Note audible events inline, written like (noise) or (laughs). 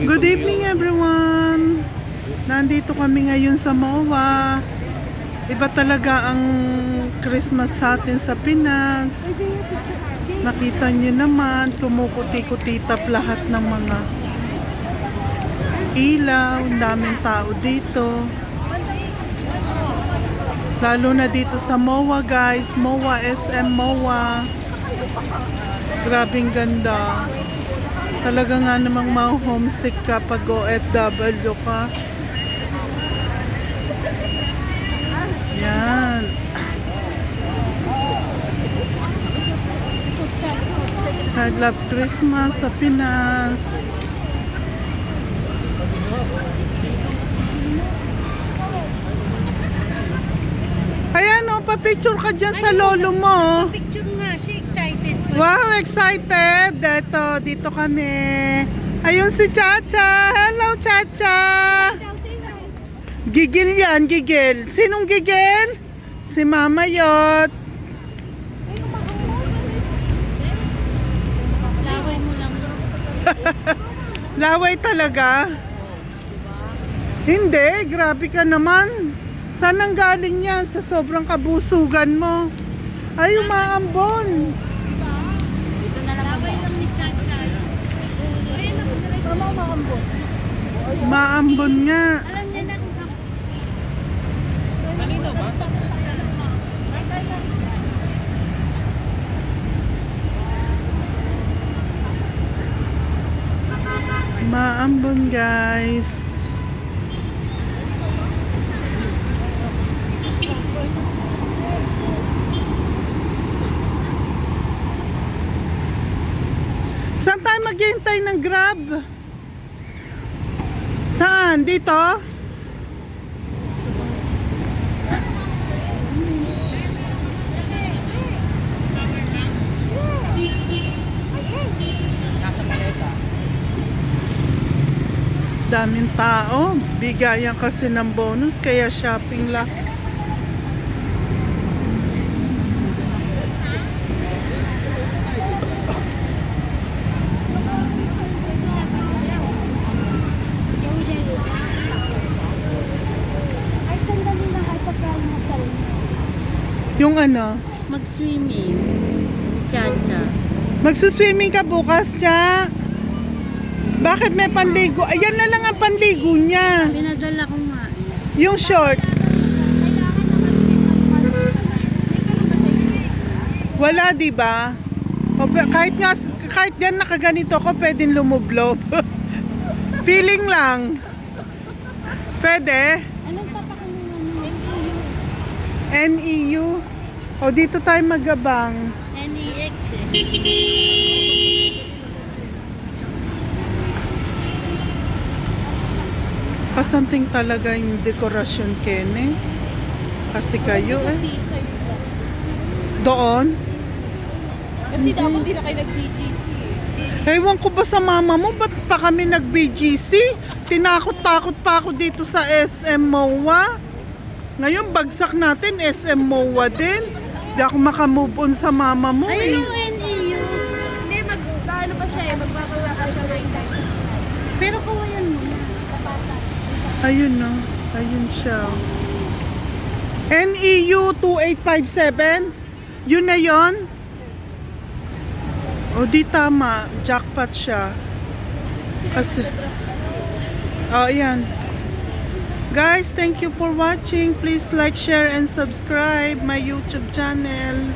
Good evening everyone! Nandito kami ngayon sa MOA. Iba talaga ang Christmas sa atin sa Pinas. Nakita niyo naman, kumukuti-kutitap lahat ng mga ilaw. Ang daming tao dito. Lalo na dito sa MOA guys. MOA, SM MOA. Grabing ganda. Talaga nga namang ma-homesick ka pag OFW ka. Yan. I love Christmas sa Pinas. Ayan o, pa-picture ka dyan sa lolo mo. Picture nga, she excited. Wow, excited! Dito, dito kami. Ayun si Chacha. Hello, Chacha. Gigil yan, gigil. Sinong gigil? Si Mama Yot. Laway mo lang. Laway talaga. Hindi, grabe ka naman. Saan ang galing yan? Sa sobrang kabusugan mo. Ay, umaambon. Dito na lang. Laway lang ni Chacha. Ayun ako, Sama mo makambo. Maambon nga. Alam niya na kung saan. Kanino ba? Maambon, guys. Saan tayo maghihintay ng grab? Saan? Dito? Daming tao. Bigayan kasi ng bonus kaya shopping lang. Ay, sandali lang ay pagkain mo sa Yung ano? Mag-swimming. Chacha. Magsuswimming ka bukas, Cha. Bakit may panligo? Ayan na lang ang panligo niya. Pinadala ko nga. Yung short. Wala, di ba? O, kahit nga, kahit yan nakaganito ko, pwedeng lumublob. (laughs) Feeling lang. Pwede? Anong papakanin mo? NEU. O, dito tayo magabang. NEX eh. Kasanting talaga yung dekorasyon, Kene. Kasi kayo eh. Doon? Kasi dapat di na kayo nag-BGC eh. Ewan ko ba sa mama mo, ba't pa kami nag-BGC? Tinakot-takot pa ako dito sa SM MOA. Ngayon, bagsak natin, SM MOA din. Di ako makamove on sa mama mo Ayun eh. yung NEU. Hindi, mag, ano pa siya eh, magbabaga pa siya ng time. Pero kawayan mo na. Ayun na, ayun siya. NEU 2857? Yun na yon? O di tama, jackpot siya. Kasi, oh yan. Guys, thank you for watching. Please like, share, and subscribe my YouTube channel.